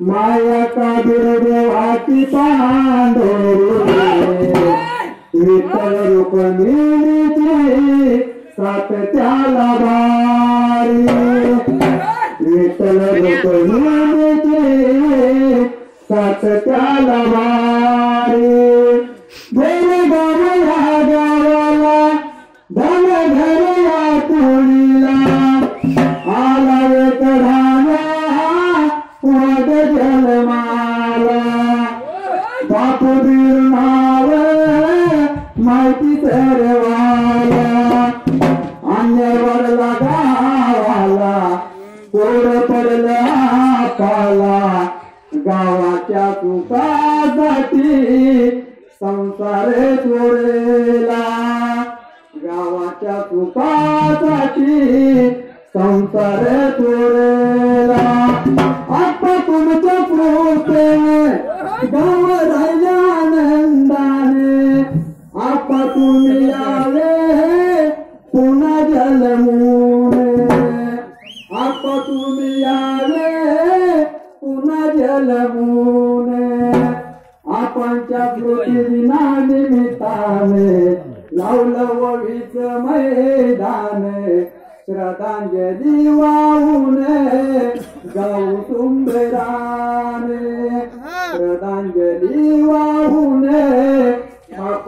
माया का बिरदेवाची पांढरे. विठ्ठल रुक्मिणीची सात त्याला बारी विठ्ठल रुक्मिणीची सात त्याला बारी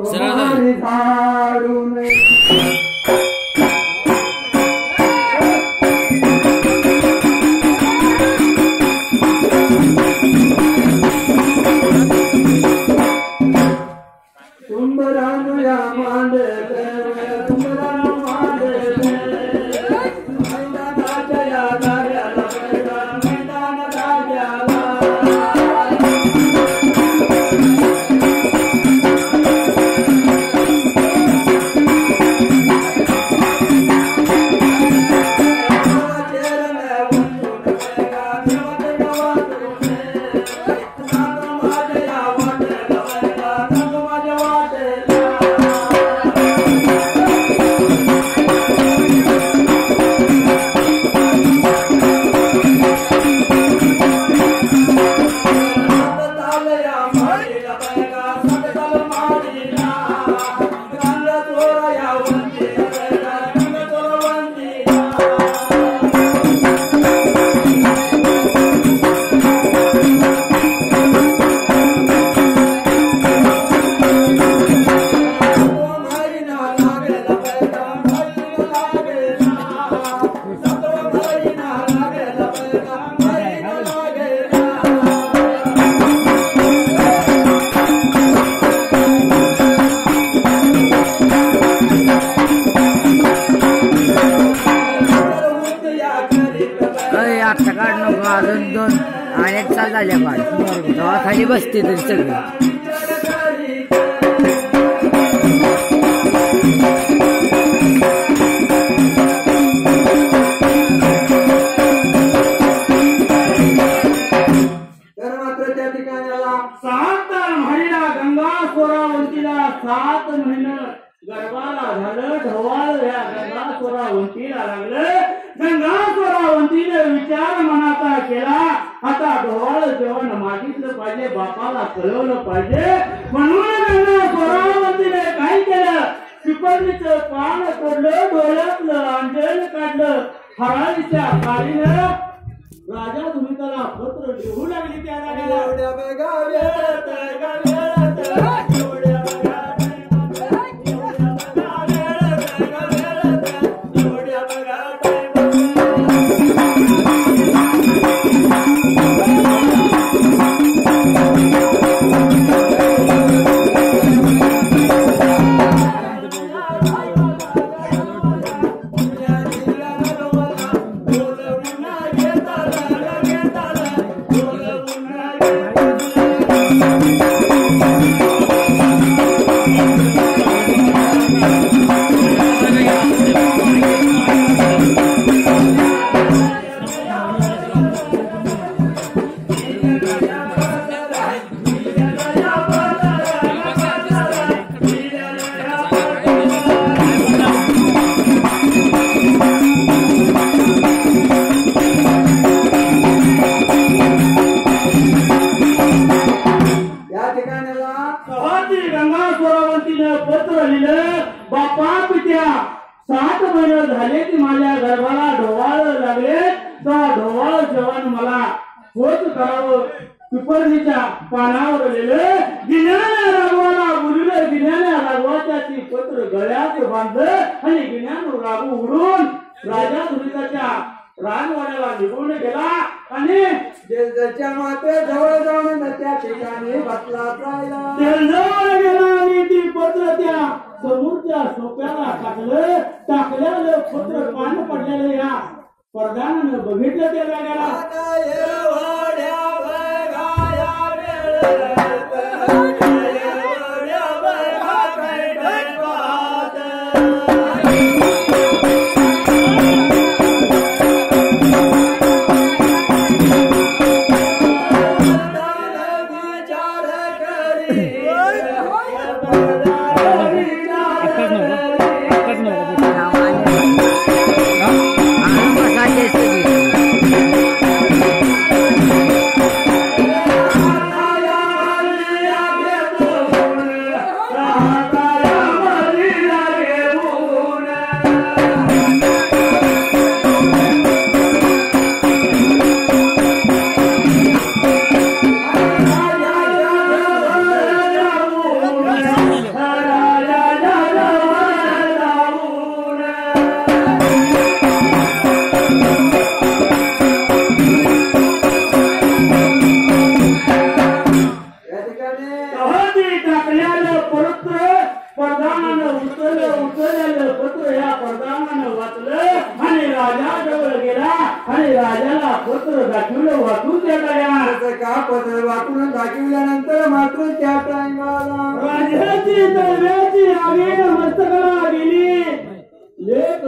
Será तेव्हा खाली बसते तरी सगळं. सात महिने गर्भाला झालं ढवाळ या गंगा स्वरावंतीला लागलं. गंगा स्वरावंतीने विचार मनाचा केला. आता ढवाळ जेवण मागितलं पाहिजे बापाला कळवलं पाहिजे. म्हणून गंगा सोरावंतीने काय केलं? पिपरणीचं पान तोडलं डोळ्यातलं अंजन काढलं. हराळीच्या काळीनं राजा तुम्ही त्याला पत्र लिहू लागली त्या पत्र लिहिलं बापा पित्या. सात महिने झाले की माझ्या गर्भाला ढोवाळ लागले. तर ढोवाळ जेवण मला. होत करावं. पिपरणीच्या पानावर लिहिले गिन्याने राघवाला बोलले गिन्याने राघवाच्या ती पत्र गळ्यात बांधलं आणि गिन्यान राघू उडून राजा दुर्गाच्या राजवाड्याला निघून गेला आणि माते जवळ जाऊन त्या ठिकाणी बसला जवळ गेला आणि ती पत्र त्या समोरच्या सोप्याला टाकलं. टाकलेलं पत्र पान पडलेलं या. प्रधानानं बघितलं त्या जाग्याला विचार करी. या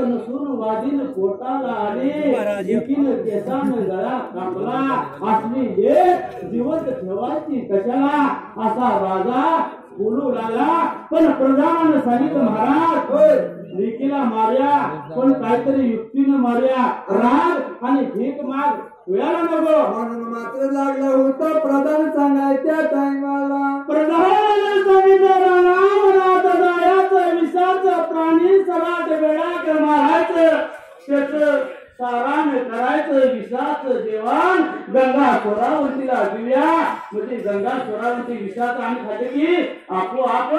नसून वाजीन पोटाला आली. केसानं गळा कापला. असली लेख जिवंत ठेवायची कशाला? असा राजा बोलू लागला. पण प्रधानानं सांगितलं महाराज. लेकीला मार्या. पण काहीतरी युक्तीनं मार्या. राग आणि भीक माग. वेळाला नको. म्हणून मात्र लागलं होतं. प्रधान सांगायच्या टाइमाला प्रधानानं सांगितलं त्याच सारान करायचं विषाचं देवाण गंगा स्वरावंतीला दिव्या म्हणजे गंगा स्वरावंती विषाचं आणि खाते की आपोआप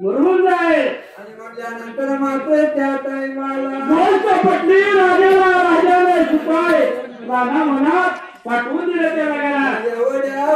मरून जाईल. आणि म्हटल्यानंतर मात्र त्या टाइमाला गोष्ट पटली राजाला राजाने शिपाय राणा मनात पाठवून दिलं त्या राजाला. एवढ्या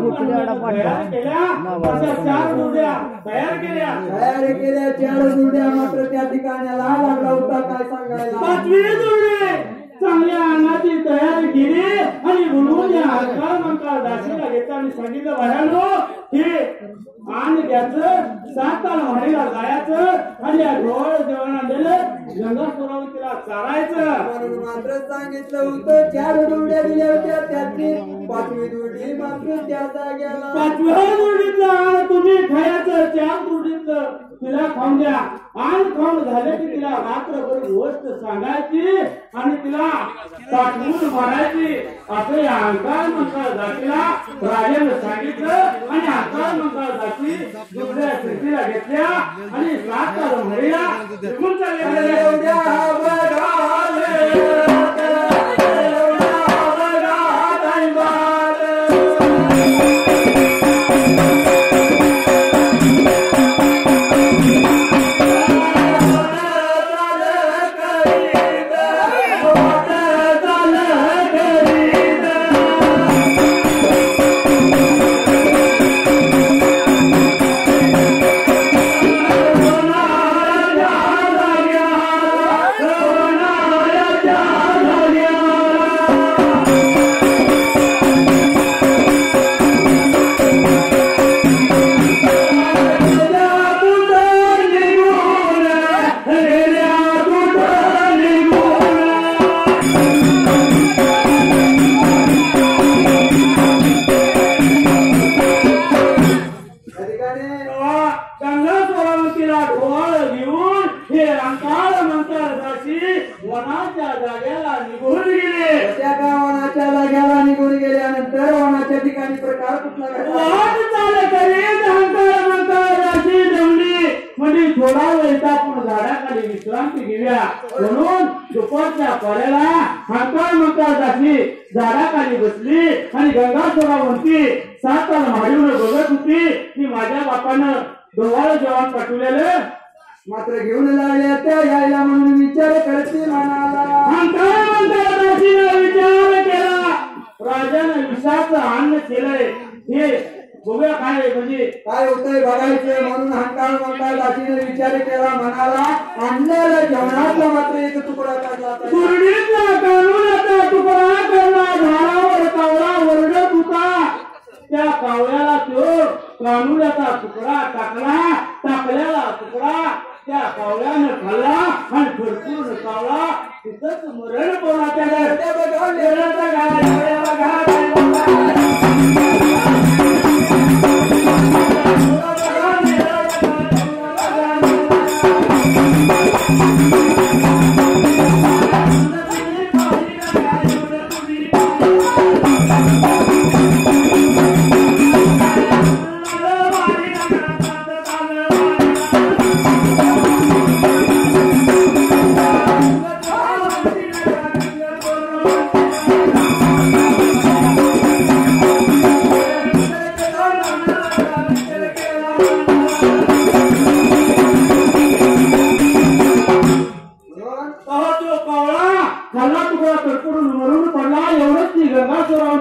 तयार केल्या. चार दुध्या तयार केल्या. तयार केल्या. चार जुड्या मात्र त्या ठिकाणाला लागला होता काय सांगायला? पाचवी जोडी चांगल्या अन्नाची तयारी केली आणि बोलवून या दासीला घेतला आणि सांगितलं बाहेरनो हे आण घ्यायचं सात ताल वाडीला जायचं आणि या डोळ जेवण आणलेलं गंगा सुरावतीला चारायचं. म्हणून मात्र सांगितलं होतं चार जुड्या दिल्या होत्या त्यातली पाचवी जुडी मात्र त्या जाग्याला पाचव्या तुम्ही खायचं चार तिला खाऊन द्या. आण खाऊन झाले की तिला रात्रभर गोष्ट सांगायची आणि तिला पाठवून मारायची. असं या अंकाळ मंकाळ जातीला राजाने सांगितलं आणि अंकाळ मंकाळ जाती दुसऱ्या स्थितीला घेतल्या आणि सात तास निघून चालल्या थोडा वेळ आपण झाडाखाली विश्रांती घेऊया. म्हणून दुपारच्या पाऱ्याला अंकाळ मंकाळ दासी झाडाखाली बसली आणि गंगा सोरावंती साताला माडीवर बघत होती की माझ्या बापानं डोहाळ जेवण पाठवलेलं? मात्र घेऊन लागल्या त्या यायला म्हणून विचार करते मनाला दासीनं विचार केला. राजानं विषाचं अन्न केलंय. हे बघूया काय म्हणजे काय होतंय बघायचं? म्हणून हंकाळ मंकाळ दासीने विचार केला मनाला. आणलेला जेवणातला मात्र एक तुकडा काढला तुकडा करला झाडावर कावळा ओरडत होता त्या कावळ्याला तो तुकडा टाकला टाकलेला तुकडा. त्या कावळ्यानं खाल्ला आणि भरपूर कावळा. तिथंच मरण पोळा त्याला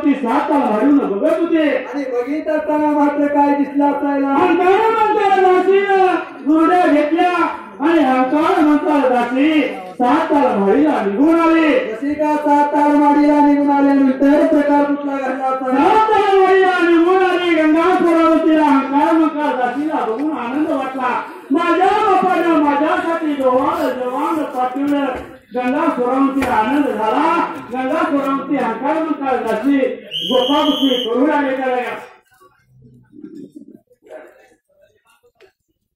गंगासुरावती सात ताल हाडून बघत होते आणि बघित असताना मात्र काय दिसला असायला. अंकार म्हणतात दासीनं गुरड्या घेतल्या. आणि अंकार म्हणतात दासी सात ताल माळीला निघून आले. जशी का सात ताल माडीला निघून आल्यानंतर प्रकार कुठला घडला असायला? सात ताल माळीला निघून आली. गंगासुरावतीला अंकार म्हणतात दासीला बघून आनंद वाटला. माझ्या बापानं माझ्यासाठी जवान पाठवलं गंगा सुरावतीला आनंद झाला गंगा सुरावती हंकार म्हणतात दासी गोपाबुशी करू लागले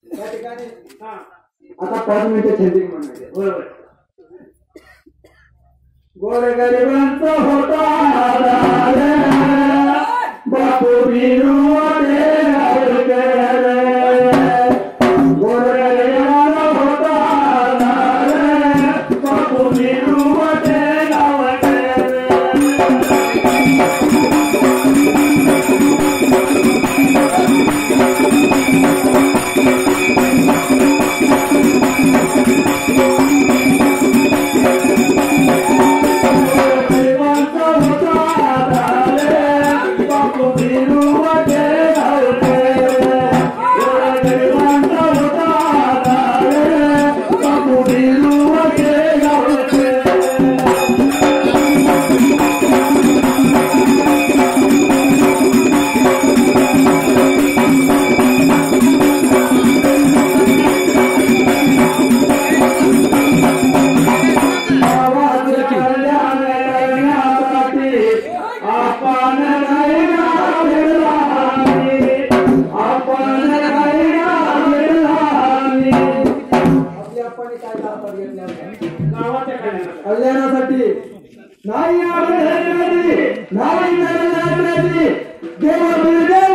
त्या ठिकाणी. आता पाच मिनिटं छंदी म्हणायचे. बरोबर. गोर गरिबांचा होता आधार. बापू बिरुवाडे ಕಲ್ಯಾಣ ಶೆಟ್ಟಿ ನಾಯಿ ನಾಯಿ ದೇವ